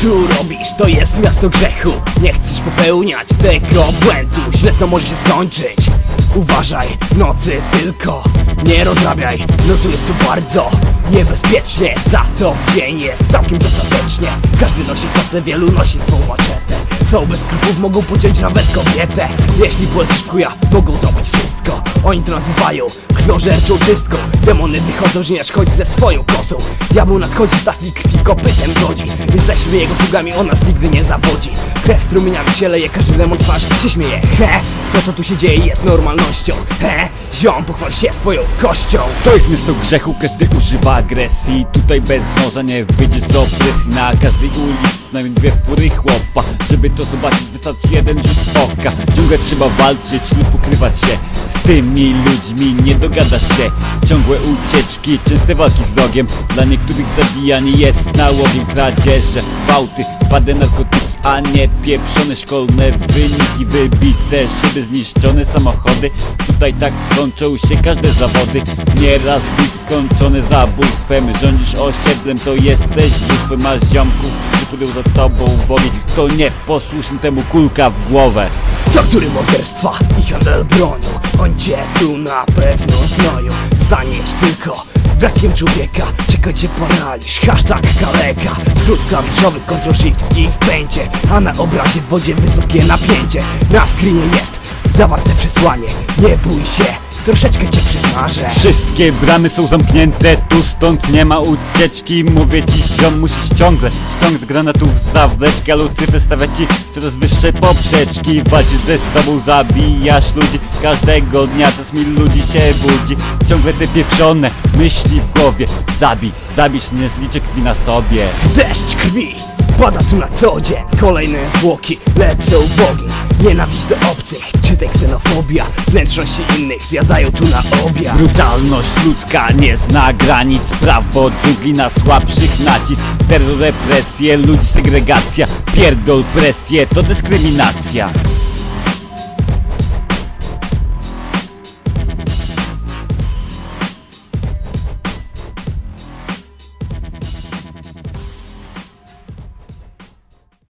tu robisz? To jest miasto grzechu. Nie chcesz popełniać tego błędu. Źle to może się skończyć. Uważaj, nocy tylko. Nie rozrabiaj, no tu jest tu bardzo niebezpiecznie. Za to jest całkiem dostatecznie. Każdy nosi kosę, wielu nosi swą maczetę. Co bez sklepów mogą pociąć nawet kobietę. Jeśli polecisz w chuja, mogą wszystko Oni to nazywają krwiożerczą czystką Demony wychodzą, żniarz chodzi ze swoją kosą. Diabeł nadchodzi, stawki krwi kopytem godzi. Jesteśmy jego sługami, on nas nigdy nie zawodzi Krew strumieniami się leje, każdy demon twarz się śmieje He, to co tu się dzieje? Jest normalnością He, ziom, pochwal się swoją kością. To jest miasto grzechu, każdy używa agresji. Tutaj bez noża nie wyjdziesz z opresji. Na każdej ulicy co najmniej dwie fury chłopa. Żeby to zobaczyć wystarczy jeden rzut oka. Ciągle trzeba walczyć lub ukrywać się Z tymi ludźmi. Nie dogadasz się. Ciągłe ucieczki, częste walki z wrogiem. Dla niektórych zabijanie jest nałogiem Kradzieże, gwałty, wady narkotyki a nie pieprzone szkolne wyniki Wybite szyby, zniszczone samochody. Tutaj tak kończą się każde zawody. Nieraz bit kończony zabójstwem. Rządzisz osiedlem, to jesteś bóstwem. Masz ziomków, którzy za tobą woli To nieposłuszny temu kulka w głowę. Tortury morderstwa? I handel bronią. Oni cię tu na pewno znają Staniesz tylko wrakiem człowieka Czeka cię paraliż, hashtag kaleka Skrót klawiszowy, Ctrl Shift i w pędzie A na obrazie w wodzie wysokie napięcie. Na screenie jest zawarte przesłanie. Nie bój się, troszeczkę cię przysmażę. Wszystkie bramy są zamknięte, tu stąd nie ma ucieczki. Mówię ci ziom, musisz ciągle ściągnąć z granatów zawleczki A Lucyfer stawia ci coraz wyższe poprzeczki. Walczysz ze sobą, zabijasz ludzi. Każdego dnia czasami ludzi się budzi. Ciągle te pieprzone myśli w głowie. Zabij, zabij, nie zliczek na sobie. Deszcz krwi pada tu na co dzień. Kolejne zwłoki lecą w ogień Nienawiść do obcych, czytaj ksenofobia Wnętrzności innych zjadają tu na obiad. Brutalność ludzka nie zna granic Prawo dżungli na słabszych nacisk. Terror, represje, ludzi segregacja Pierdol, presję to dyskryminacja